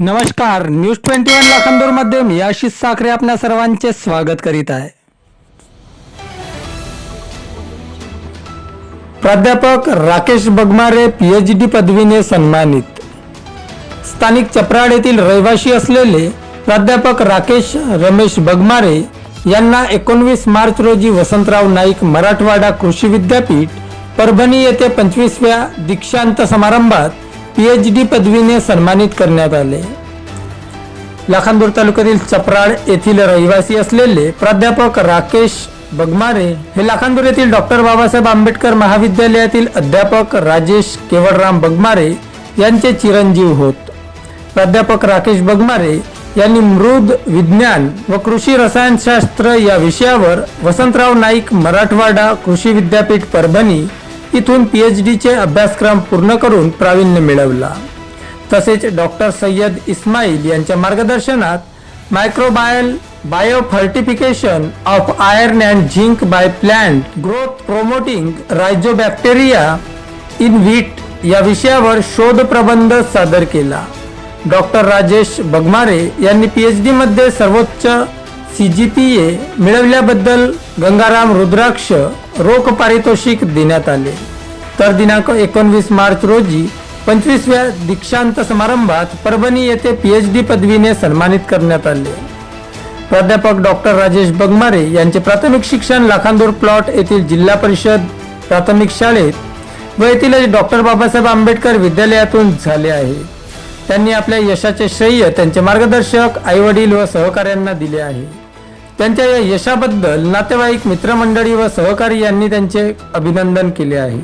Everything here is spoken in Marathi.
नमस्कार न्यूज ट्वेंटी वन लाखांदूरमध्ये मी आशिष साखरे आपल्या सर्वांचे स्वागत करीत आहे. प्राध्यापक राकेश बगमारे पीएच डी पदवीने सन्मानित. स्थानिक चपराड येथील रहिवासी असलेले प्राध्यापक राकेश रमेश बगमारे यांना एकोणवीस मार्च रोजी वसंतराव नाईक मराठवाडा कृषी विद्यापीठ परभणी येथे पंचवीसव्या दीक्षांत समारंभात पीएच डी पदवीने सन्मानित करण्यात आले. लाखांदूर तालुक्यातील चपराड येथील रहिवासी असलेले प्राध्यापक राकेश बगमारे हे लाखांदूर येथील डॉक्टर बाबासाहेब आंबेडकर महाविद्यालयातील अध्यापक राजेश केवळराम बगमारे यांचे चिरंजीव होत. प्राध्यापक राकेश बगमारे यांनी मृद विज्ञान व कृषी रसायनशास्त्र या विषयावर वसंतराव नाईक मराठवाडा कृषी विद्यापीठ परभणी इथून पीएच डीचे अभ्यासक्रम पूर्ण करून प्रावीण्य मिळवला. तसेच डॉक्टर सय्यद इस्माईल यांच्या मार्गदर्शनात microbial bio fortification of iron and zinc by plant growth promoting rhizobacteria in wheat या विषयावर शोध प्रबंध सादर केला. डॉक्टर राजेश बगमारे यांनी पीएच एच डीमध्ये सर्वोच्च सी जी पी ए मिळवल्याबद्दल गंगाराम रुद्राक्ष रोख पारितोषिक देण्यात आले. तर दिनांक एकोणवीस मार्च रोजी पंचवीसव्या दीक्षांत समारंभात परभणी येथे पी एच डी पदवीने सन्मानित करण्यात आले. प्राध्यापक डॉक्टर राजेश बगमारे यांचे प्राथमिक शिक्षण लाखांदूर प्लॉट येथील जिल्हा परिषद प्राथमिक शाळेत व येथील डॉक्टर बाबासाहेब आंबेडकर विद्यालयातून झाले आहे. त्यांनी आपल्या यशाचे श्रेय त्यांचे मार्गदर्शक आईवडील व सहकाऱ्यांना दिले आहे. त्यांच्या या यशाबद्दल नातेवाईक मित्रमंडळी व सहकारी यांनी त्यांचे अभिनंदन केले आहे.